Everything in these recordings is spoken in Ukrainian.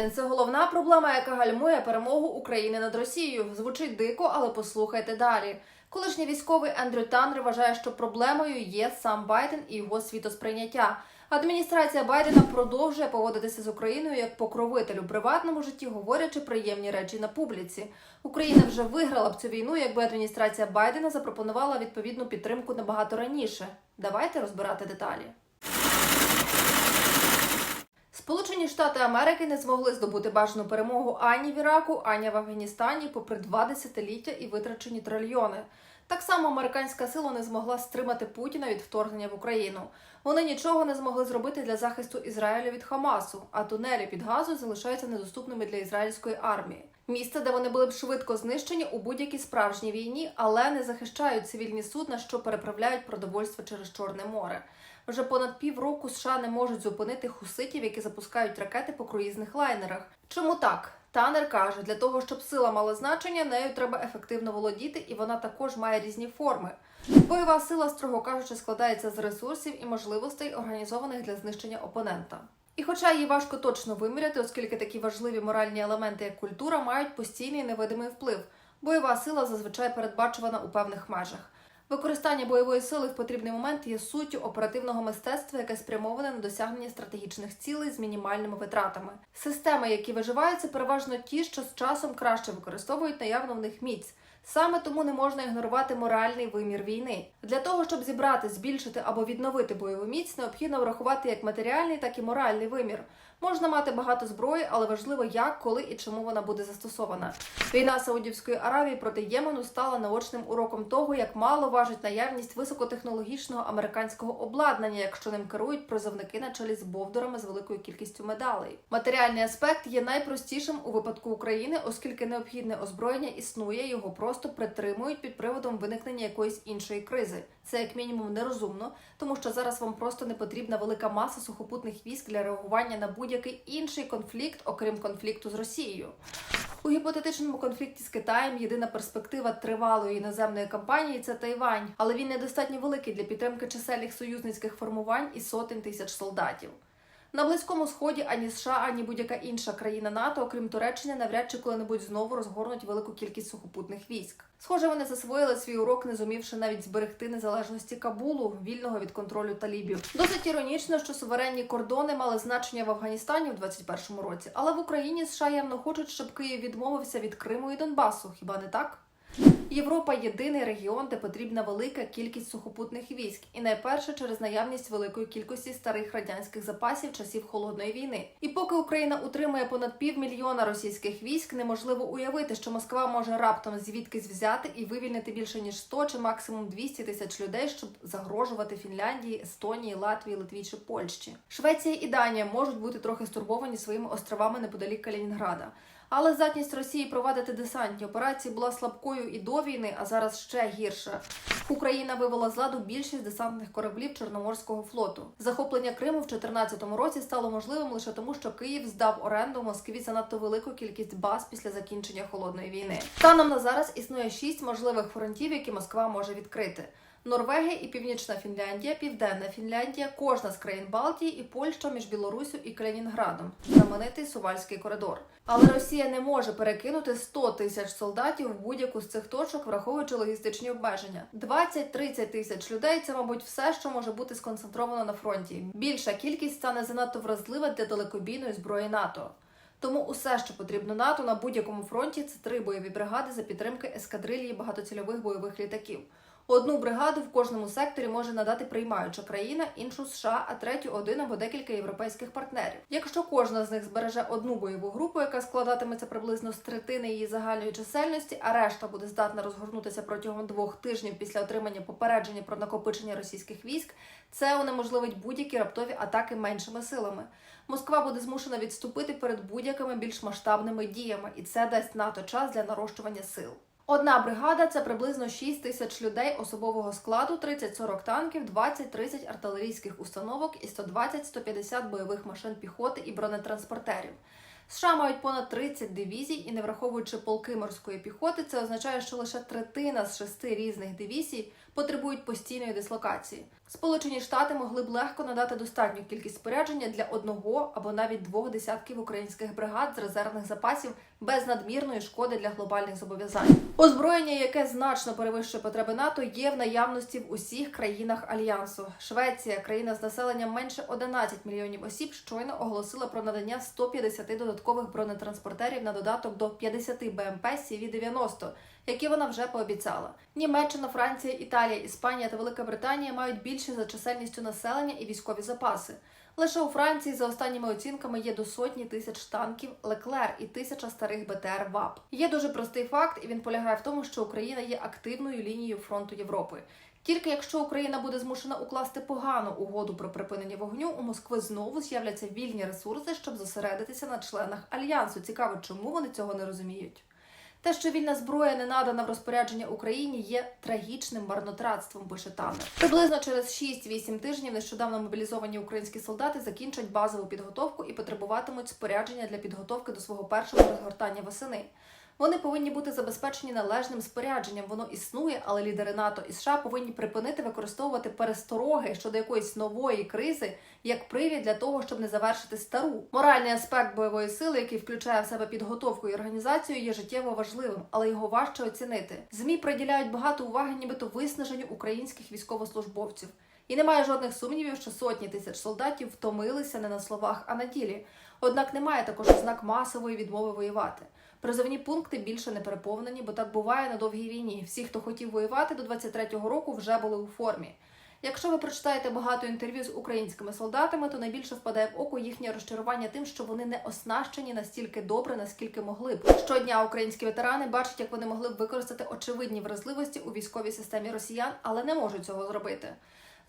Байден це головна проблема, яка гальмує перемогу України над Росією. Звучить дико, але послухайте далі. Колишній військовий Ендрю Таннер вважає, що проблемою є сам Байден і його світосприйняття. Адміністрація Байдена продовжує поводитися з Україною як покровитель у приватному житті, говорячи приємні речі на публіці. Україна вже виграла б цю війну, якби адміністрація Байдена запропонувала відповідну підтримку набагато раніше. Давайте розбирати деталі. Сполучені Штати Америки не змогли здобути бажану перемогу ані в Іраку, ані в Афганістані, попри два десятиліття і витрачені трильйони. Так само американська сила не змогла стримати Путіна від вторгнення в Україну. Вони нічого не змогли зробити для захисту Ізраїля від Хамасу, а тунелі під газу залишаються недоступними для ізраїльської армії. Місце, де вони були б швидко знищені у будь-якій справжній війні, але не захищають цивільні судна, що переправляють продовольство через Чорне море. Вже понад півроку США не можуть зупинити хуситів, які запускають ракети по круїзних лайнерах. Чому так? Танер каже, для того, щоб сила мала значення, нею треба ефективно володіти, і вона також має різні форми. Бойова сила, строго кажучи, складається з ресурсів і можливостей, організованих для знищення опонента. І хоча її важко точно виміряти, оскільки такі важливі моральні елементи, як культура, мають постійний невидимий вплив. Бойова сила зазвичай передбачувана у певних межах. Використання бойової сили в потрібний момент є суттю оперативного мистецтва, яке спрямоване на досягнення стратегічних цілей з мінімальними витратами. Системи, які виживаються, переважно ті, що з часом краще використовують наявну в них міць. Саме тому не можна ігнорувати моральний вимір війни. Для того, щоб зібрати, збільшити або відновити бойову міць, необхідно врахувати як матеріальний, так і моральний вимір. Можна мати багато зброї, але важливо, як, коли і чому вона буде застосована. Війна Саудівської Аравії проти Ємену стала наочним уроком того, як мало важить наявність високотехнологічного американського обладнання, якщо ним керують призовники на чолі з бовдурами з великою кількістю медалей. Матеріальний аспект є найпростішим у випадку України, оскільки необхідне озброєння існує, його просто притримують під приводом виникнення якоїсь іншої кризи. Це як мінімум нерозумно, тому що зараз вам просто не потрібна велика маса сухопутних військ для реагування на будь-який інший конфлікт, окрім конфлікту з Росією. У гіпотетичному конфлікті з Китаєм єдина перспектива тривалої іноземної кампанії це Тайвань, але він недостатньо великий для підтримки чисельних союзницьких формувань і сотень тисяч солдатів. На близькому сході ані США, ані будь-яка інша країна НАТО, окрім Туреччини, навряд чи коли-небудь знову розгорнуть велику кількість сухопутних військ. Схоже, вони засвоїли свій урок, не зумівши навіть зберегти незалежності Кабулу, вільного від контролю талібів. Досить іронічно, що суверенні кордони мали значення в Афганістані в 21-му році, але в Україні США явно хочуть, щоб Київ відмовився від Криму і Донбасу. Хіба не так? Європа єдиний регіон, де потрібна велика кількість сухопутних військ, і найперше через наявність великої кількості старих радянських запасів часів холодної війни. І поки Україна утримує понад півмільйона російських військ, неможливо уявити, що Москва може раптом звідкись взяти і вивільнити більше ніж 100 чи максимум 200 тисяч людей, щоб загрожувати Фінляндії, Естонії, Латвії, Литві чи Польщі. Швеція і Данія можуть бути трохи стурбовані своїми островами неподалік Калінінграда. Але здатність Росії провадити десантні операції була слабкою і до війни, а зараз ще гірше. Україна вивела з ладу більшість десантних кораблів Чорноморського флоту. Захоплення Криму в 2014 році стало можливим лише тому, що Київ здав оренду Москві занадто велику кількість баз після закінчення холодної війни. Станом на зараз існує шість можливих фронтів, які Москва може відкрити. Норвегія і Північна Фінляндія, Південна Фінляндія, кожна з країн Балтії і Польща між Білоруссю і Калінінградом, знаменитий Сувальський коридор. Але Росія не може перекинути 100 тисяч солдатів в будь-яку з цих точок, враховуючи логістичні обмеження. 20-30 тисяч людей це, мабуть, все, що може бути сконцентровано на фронті. Більша кількість стане занадто вразлива для далекобійної зброї НАТО. Тому усе, що потрібно НАТО на будь-якому фронті, це три бойові бригади за підтримки ескадрилії багатоцільових бойових літаків. Одну бригаду в кожному секторі може надати приймаюча країна, іншу США, а третю один або декілька європейських партнерів. Якщо кожна з них збереже одну бойову групу, яка складатиметься приблизно з третини її загальної чисельності, а решта буде здатна розгорнутися протягом двох тижнів після отримання попередження про накопичення російських військ, це унеможливить будь-які раптові атаки меншими силами. Москва буде змушена відступити перед будь-якими більш масштабними діями, і це дасть НАТО час для нарощування сил. Одна бригада це приблизно 6 тисяч людей особового складу, 30-40 танків, 20-30 артилерійських установок і 120-150 бойових машин піхоти і бронетранспортерів. США мають понад 30 дивізій, і не враховуючи полки морської піхоти, це означає, що лише третина з шести різних дивізій потребують постійної дислокації. Сполучені Штати могли б легко надати достатню кількість спорядження для одного або навіть двох десятків українських бригад з резервних запасів без надмірної шкоди для глобальних зобов'язань. Озброєння, яке значно перевищує потреби НАТО, є в наявності в усіх країнах альянсу. Швеція, країна з населенням менше 11 мільйонів осіб, щойно оголосила про надання 150 додаткових бронетранспортерів на додаток до 50 БМП CV-90, які вона вже пообіцяла. Німеччина, Франція, Італія, Іспанія та Велика Британія мають більше за чисельністю населення і військові запаси. Лише у Франції, за останніми оцінками, є до сотні тисяч танків Леклер і тисяча старих БТР ВАП. Є дуже простий факт, і він полягає в тому, що Україна є активною лінією фронту Європи. Тільки якщо Україна буде змушена укласти погану угоду про припинення вогню, у Москви знову з'являться вільні ресурси, щоб зосередитися на членах альянсу. Цікаво, чому вони цього не розуміють. Те, що вільна зброя не надана в розпорядження Україні, є трагічним марнотратством, пише Танер. Приблизно через 6-8 тижнів нещодавно мобілізовані українські солдати закінчать базову підготовку і потребуватимуть спорядження для підготовки до свого першого розгортання восени. Вони повинні бути забезпечені належним спорядженням. Воно існує, але лідери НАТО і США повинні припинити використовувати перестороги щодо якоїсь нової кризи як привід для того, щоб не завершити стару. Моральний аспект бойової сили, який включає в себе підготовку і організацію, є життєво важливим, але його важче оцінити. Змі приділяють багато уваги, нібито виснаженню українських військовослужбовців. І немає жодних сумнівів, що сотні тисяч солдатів втомилися не на словах, а на ділі. Однак немає також ознак масової відмови воювати. Призовні пункти більше не переповнені, бо так буває на довгій війні. Всі, хто хотів воювати до 23-го року, вже були у формі. Якщо ви прочитаєте багато інтерв'ю з українськими солдатами, то найбільше впадає в око їхнє розчарування тим, що вони не оснащені настільки добре, наскільки могли б. Щодня українські ветерани бачать, як вони могли б використати очевидні вразливості у військовій системі росіян, але не можуть цього зробити.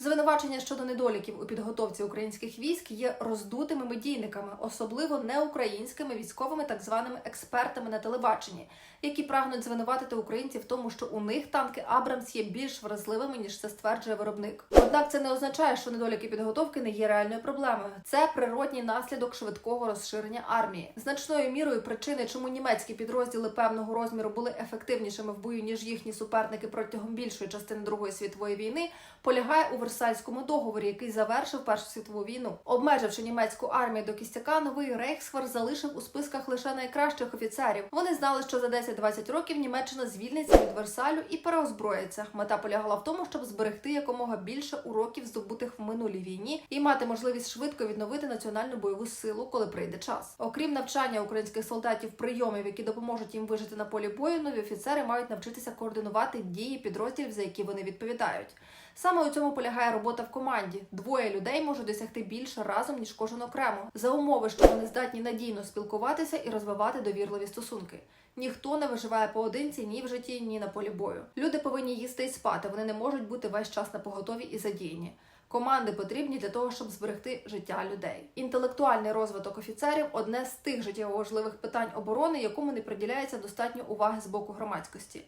Звинувачення щодо недоліків у підготовці українських військ є роздутими медійниками, особливо неукраїнськими військовими так званими експертами на телебаченні, які прагнуть звинуватити українців в тому, що у них танки Абрамс є більш вразливими ніж це стверджує виробник. Однак це не означає, що недоліки підготовки не є реальною проблемою. Це природній наслідок швидкого розширення армії. Значною мірою причини, чому німецькі підрозділи певного розміру були ефективнішими в бою ніж їхні суперники протягом більшої частини Другої світової війни, полягає у Версальському договорі, який завершив Першу світову війну. Обмеживши німецьку армію до кістяка, новий Рейхсфер залишив у списках лише найкращих офіцерів. Вони знали, що за 10-20 років Німеччина звільниться від Версалю і переозброїться. Мета полягала в тому, щоб зберегти якомога більше уроків, здобутих в минулій війні, і мати можливість швидко відновити національну бойову силу, коли прийде час. Окрім навчання українських солдатів прийомів, які допоможуть їм вижити на полі бою, нові офіцери мають навчитися координувати дії підрозділів, за які вони відповідають. Саме у цьому полягає робота в команді. Двоє людей можуть досягти більше разом ніж кожен окремо, за умови, що вони здатні надійно спілкуватися і розвивати довірливі стосунки. Ніхто не виживає поодинці ні в житті, ні на полі бою. Люди повинні їсти і спати. Вони не можуть бути весь час на поготові і задіяні. Команди потрібні для того, щоб зберегти життя людей. Інтелектуальний розвиток офіцерів одне з тих життєво важливих питань оборони, якому не приділяється достатньо уваги з боку громадськості.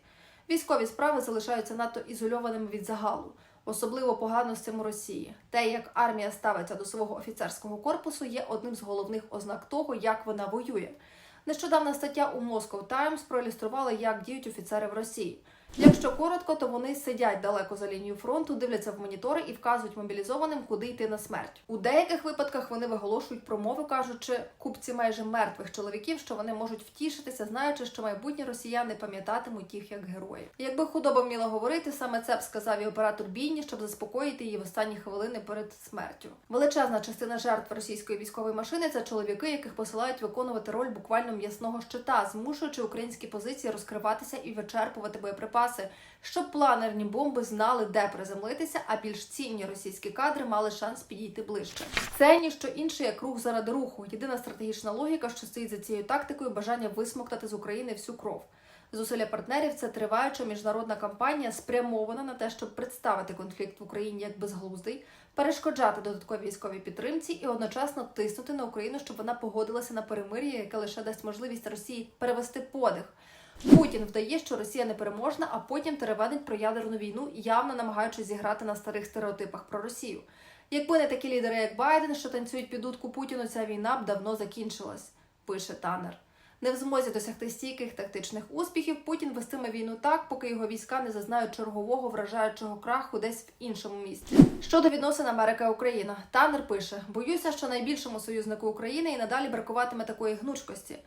Військові справи залишаються надто ізольованими від загалу. Особливо погано з цим у Росії. Те, як армія ставиться до свого офіцерського корпусу, є одним з головних ознак того, як вона воює. Нещодавна стаття у Moscow Times проілюструвала, як діють офіцери в Росії. Якщо коротко, то вони сидять далеко за лінією фронту, дивляться в монітори і вказують мобілізованим, куди йти на смерть. У деяких випадках вони виголошують промови, кажучи купці майже мертвих чоловіків, що вони можуть втішитися, знаючи, що майбутні росіяни пам'ятатимуть їх як героїв. Якби худоба вміла говорити, саме це б сказав і оператор бійні, щоб заспокоїти її в останні хвилини перед смертю. Величезна частина жертв російської військової машини це чоловіки, яких посилають виконувати роль буквально м'ясного щита, змушуючи українські позиції розкриватися і вичерпувати боєприпаси щоб планерні бомби знали, де приземлитися, а більш цінні російські кадри мали шанс підійти ближче. Це ніщо інше, як рух заради руху. Єдина стратегічна логіка, що стоїть за цією тактикою, бажання висмоктати з України всю кров. Зусилля партнерів це триваюча міжнародна кампанія, спрямована на те, щоб представити конфлікт в Україні як безглуздий, перешкоджати додатковій військовій підтримці і одночасно тиснути на Україну, щоб вона погодилася на перемир'я, яке лише дасть можливість Росії перевести подих. Путін вдає, що Росія не переможна, а потім теревенить про ядерну війну, явно намагаючись зіграти на старих стереотипах про Росію. Якби не такі лідери, як Байден, що танцюють під дудку Путіну, ця війна б давно закінчилась, пише Танер. Не в змозі досягти стійких тактичних успіхів, Путін вестиме війну так, поки його війська не зазнають чергового вражаючого краху десь в іншому місці. Щодо відносин Америка-Україна, Танер пише: боюся, що найбільшому союзнику України і надалі бракуватиме такої гнучкості.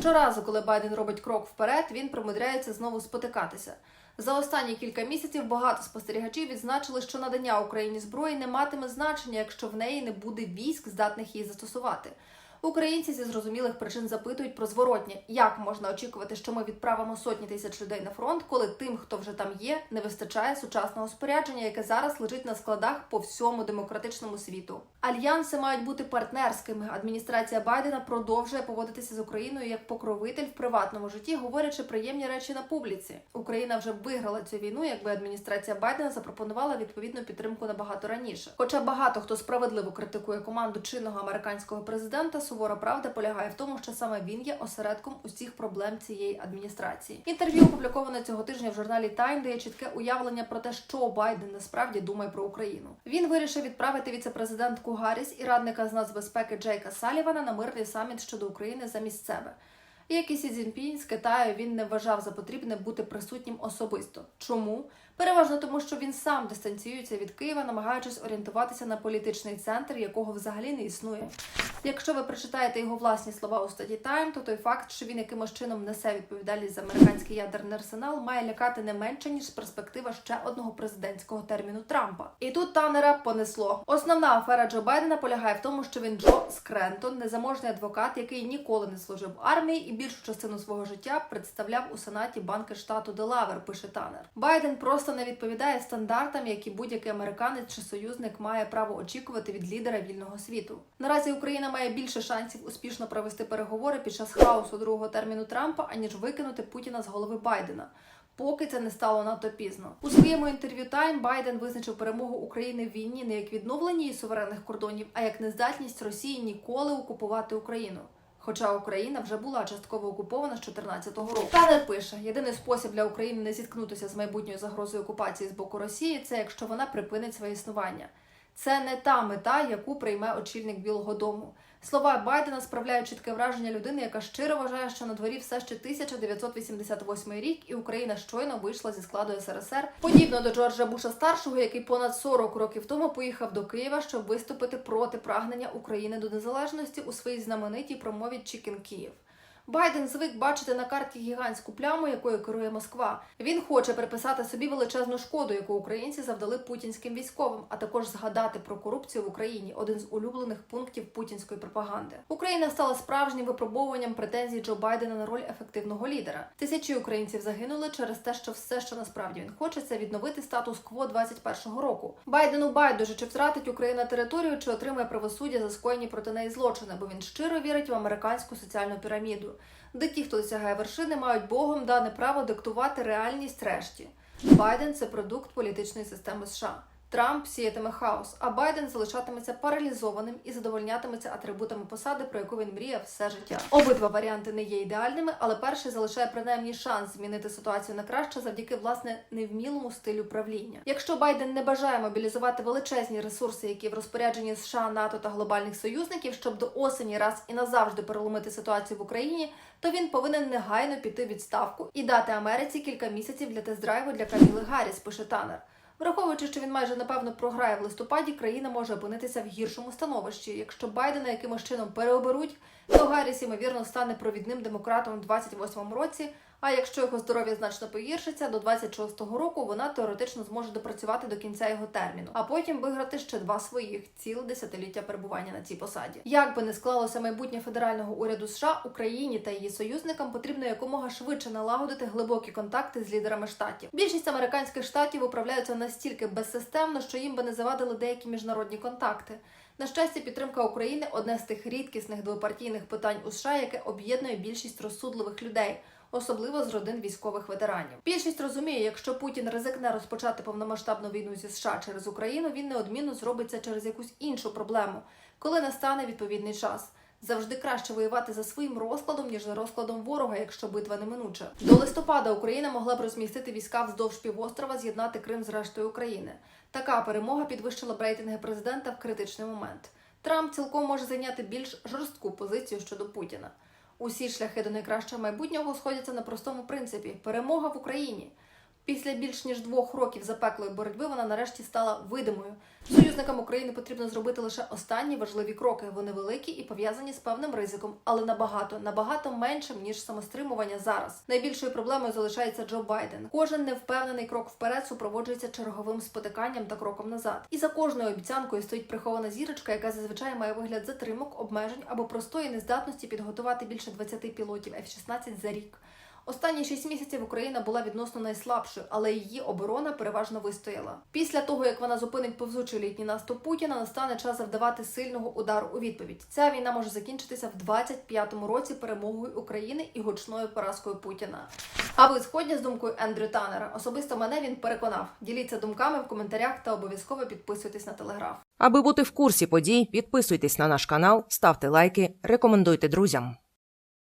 Щоразу, коли Байден робить крок вперед, він примудряється знову спотикатися. За останні кілька місяців багато спостерігачів відзначили, що надання Україні зброї не матиме значення, якщо в неї не буде військ, здатних її застосувати. Українці зі зрозумілих причин запитують про зворотнє, як можна очікувати, що ми відправимо сотні тисяч людей на фронт, коли тим, хто вже там є, не вистачає сучасного спорядження, яке зараз лежить на складах по всьому демократичному світу. Альянси мають бути партнерськими. Адміністрація Байдена продовжує поводитися з Україною як покровитель в приватному житті, говорячи приємні речі на публіці. Україна вже виграла цю війну, якби адміністрація Байдена запропонувала відповідну підтримку набагато раніше. Хоча багато хто справедливо критикує команду чинного американського президента, сувора правда полягає в тому, що саме він є осередком усіх проблем цієї адміністрації. Інтерв'ю опубліковане цього тижня в журналі Time дає чітке уявлення про те, що Байден насправді думає про Україну. Він вирішив відправити віцепрезидентку Гарріс і радника з нацбезпеки Джейка Салівана на мирний саміт щодо України замість себе. І як і Сі Цзіньпінь з Китаю він не вважав за потрібне бути присутнім особисто. Чому? Переважно тому, що він сам дистанціюється від Києва, намагаючись орієнтуватися на політичний центр, якого взагалі не існує. Якщо ви прочитаєте його власні слова у статті Time, то той факт, що він якимось чином несе відповідальність за американський ядерний арсенал, має лякати не менше ніж перспектива ще одного президентського терміну Трампа. І тут Танера понесло. Основна афера Джо Байдена полягає в тому, що він Джо Скрентон, незаможний адвокат, який ніколи не служив в армії і більшу частину свого життя представляв у сенаті банки штату Делавер. Пише Танер. Байден просто не відповідає стандартам, які будь-який американець чи союзник має право очікувати від лідера вільного світу. Наразі Україна має більше шансів успішно провести переговори під час хаосу другого терміну Трампа, аніж викинути Путіна з голови Байдена. Поки це не стало надто пізно. У своєму інтерв'ю Time Байден визначив перемогу України в війні не як відновлення її суверенних кордонів, а як нездатність Росії ніколи окупувати Україну. Хоча Україна вже була частково окупована з 2014 року. Танер пише: єдиний спосіб для України не зіткнутися з майбутньою загрозою окупації з боку Росії це якщо вона припинить своє існування. Це не та мета, яку прийме очільник Білого Дому. Слова Байдена справляють чітке враження людини, яка щиро вважає, що на дворі все ще 1988 рік, і Україна щойно вийшла зі складу СРСР, подібно до Джорджа Буша старшого, який понад 40 років тому поїхав до Києва, щоб виступити проти прагнення України до незалежності у своїй знаменитій промові Чікен Київ. Байден звик бачити на карті гігантську пляму, якою керує Москва. Він хоче приписати собі величезну шкоду, яку українці завдали путінським військовим, а також згадати про корупцію в Україні один з улюблених пунктів путінської пропаганди. Україна стала справжнім випробовуванням претензій Джо Байдена на роль ефективного лідера. Тисячі українців загинули через те, що все, що насправді він хоче, це відновити статус-кво 21-го року. Байдену байдуже чи втратить Україна територію, чи отримає правосуддя за скоєні проти неї злочини, бо він щиро вірить в американську соціальну піраміду де ті, хто досягає вершини, мають Богом дане право диктувати реальність решті. Байден це продукт політичної системи США. Трамп сіятиме хаос, а Байден залишатиметься паралізованим і задовольнятиметься атрибутами посади, про яку він мріяв все життя. Обидва варіанти не є ідеальними, але перший залишає принаймні шанс змінити ситуацію на краще завдяки власне невмілому стилю правління. Якщо Байден не бажає мобілізувати величезні ресурси, які в розпорядженні США, НАТО та глобальних союзників, щоб до осені раз і назавжди переломити ситуацію в Україні, то він повинен негайно піти відставку і дати Америці кілька місяців для тест-драйву для Каміли Гарріс, пише Танер. Враховуючи, що він майже напевно програє в листопаді, країна може опинитися в гіршому становищі. Якщо Байдена якимось чином переоберуть, то Гарріс, ймовірно, стане провідним демократом у 28-му році. А якщо його здоров'я значно погіршиться, до 26-го року вона теоретично зможе допрацювати до кінця його терміну, а потім виграти ще два своїх ціле десятиліття перебування на цій посаді. Як би не склалося майбутнє федерального уряду США, Україні та її союзникам потрібно якомога швидше налагодити глибокі контакти з лідерами штатів. Більшість американських штатів управляються настільки безсистемно, що їм би не завадили деякі міжнародні контакти. На щастя, підтримка України одне з тих рідкісних двопартійних питань у США, яке об'єднує більшість розсудливих людей. Особливо з родин військових ветеранів. Більшість розуміє, якщо Путін ризикне розпочати повномасштабну війну зі США через Україну, він неодмінно зробиться через якусь іншу проблему, коли настане відповідний час. Завжди краще воювати за своїм розкладом, ніж за розкладом ворога, якщо битва неминуча. До листопада Україна могла б розмістити війська вздовж півострова, з'єднати Крим з рештою України. Така перемога підвищила б рейтинги президента в критичний момент. Трамп цілком може зайняти більш жорстку позицію щодо Путіна. Усі шляхи до найкращого майбутнього сходяться на простому принципі: перемога в Україні. Після більш ніж двох років запеклої боротьби вона нарешті стала видимою. Союзникам України потрібно зробити лише останні важливі кроки. Вони великі і пов'язані з певним ризиком, але набагато набагато меншим ніж самостримування зараз. Найбільшою проблемою залишається Джо Байден. Кожен невпевнений крок вперед супроводжується черговим спотиканням та кроком назад. І за кожною обіцянкою стоїть прихована зірочка, яка зазвичай має вигляд затримок, обмежень або простої нездатності підготувати більше 20 пілотів F-16 за рік. Останні шість місяців Україна була відносно найслабшою, але її оборона переважно вистояла. Після того, як вона зупинить повзучий літній наступ Путіна, настане час завдавати сильного удару у відповідь. Ця війна може закінчитися в 25-му році перемогою України і гучною поразкою Путіна. А ви згодні з думкою Ендрю Таннера? Особисто мене він переконав. Діліться думками в коментарях та обов'язково підписуйтесь на телеграф. Аби бути в курсі подій, підписуйтесь на наш канал, ставте лайки, рекомендуйте друзям.